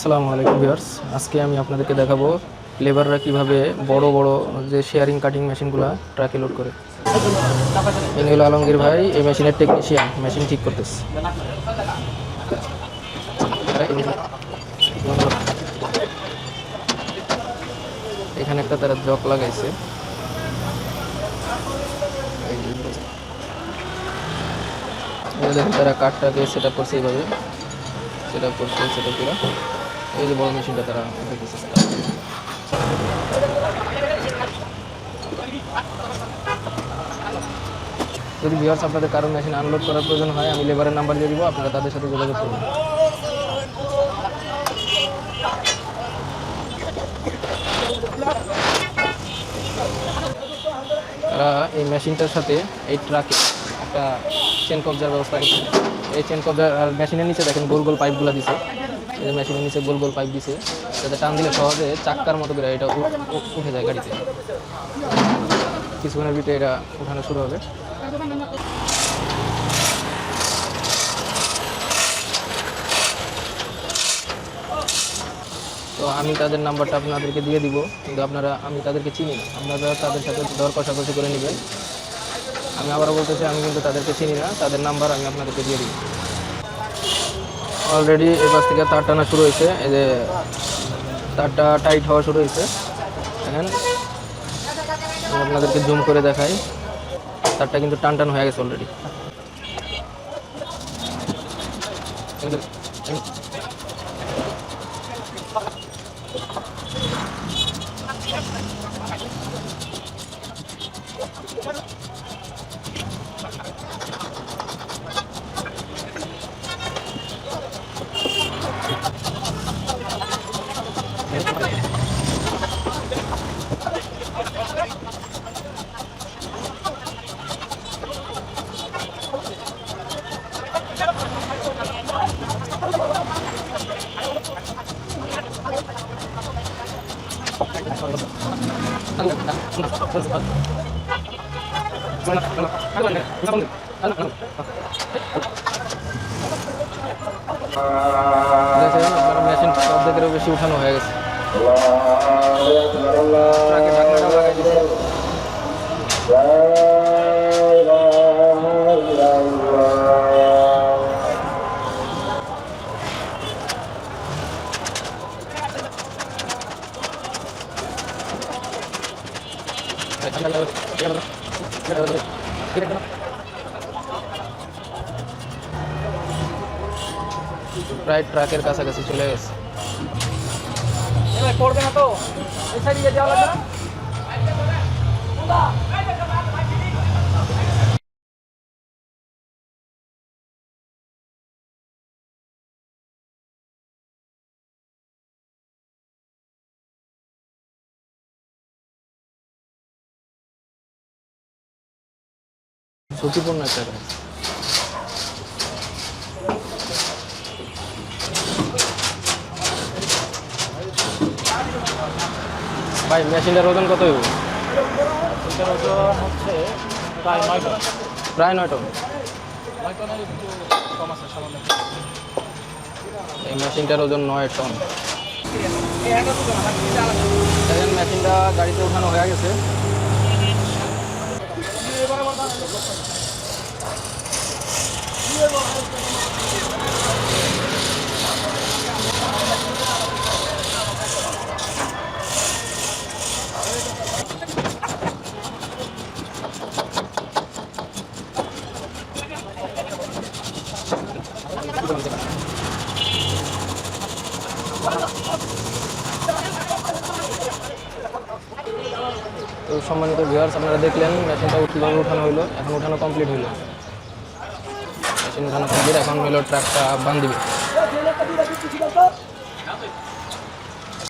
আসসালামু আলাইকুম ভিউয়ার্স। আজকে আমি আপনাদেরকে দেখাবো লেবাররা কীভাবে বড় বড় যে শেয়ারিং, কাটিং মেশিনগুলো ট্রাকে লোড করে। ইনি হলো আলমগীর ভাই, এই মেশিনের টেকনিশিয়ান মেশিন ঠিক করতেছে। এখানে একটা তারা জক লাগাইছে। তারা কাঠটাকে সেট আপ করছে এইভাবে। সেট আপ করছে সেট আপ করে। এই যে বড় মেশিনটা তারা যদি ভিউয়ার্স আপনাদের কারও মেশিন আনলোড করার প্রয়োজন হয়, আমি লেবারের নাম্বার দিয়ে দিব, আপনারা তাদের সাথে যোগাযোগ করবেন তারা এই মেশিনটার সাথে এই ট্রাকে একটা চেন কবজার ব্যবস্থা করছে। এই চেন কবজার মেশিনের নিচে দেখেন গোল গোল পাইপগুলো দিছে। এই মেশিনের নিচে গোল গোল পাইপ দিছে, যাতে টান দিলে সহজে চাক্কার মতো করে এটা উঠে যায় গাড়িতে। কিছুক্ষণের ভিতরে এটা উঠানো শুরু হবে। তো আমি তাদের নাম্বারটা আপনাদেরকে দিয়ে দিব, কিন্তু আপনারা, আমি তাদেরকে চিনি না। আপনারা তাদের সাথে দর কষাকষি করে নেবেন। আমি আবারও বলতেছি, আমি কিন্তু তাদেরকে চিনি না। তাদের নাম্বার আমি আপনাদেরকে দিয়ে দিব। অলরেডি এবার থেকে তার টানা শুরু হয়েছে। এই যে তারটা টাইট হওয়া শুরু হয়েছে। দেখেন আপনাদেরকে জুম করে দেখাই। তারটা কিন্তু টান টান হয়ে গেছে অলরেডি দেখেন আপনার মেশিন বেশি উঠানো হয়ে গেছে ট্রাকে ঢাকনাটা লাগাই দিছে প্রায় ট্রাকের কাছাকাছি চলে গেছে। পড়বে না তো? সাইডে যেতে হবে না? ঝুঁকিপূর্ণ একটা কাজ ভাই, মেশিনটার ওজন কত হইব? হচ্ছে প্রায় নয় টন প্রায় এই মেশিনটার ওজন নয় টন মেশিনটা গাড়িতে ওঠানো হয়ে গেছে। সম্মানিত ভিউয়ার্স আপনারা দেখলেন, মেশিনটা কীভাবে উঠানো হলো এখন উঠানো কমপ্লিট হলো মেশিন উঠানো কমপ্লিট এখন হলো ট্রাকটা বান দিবে।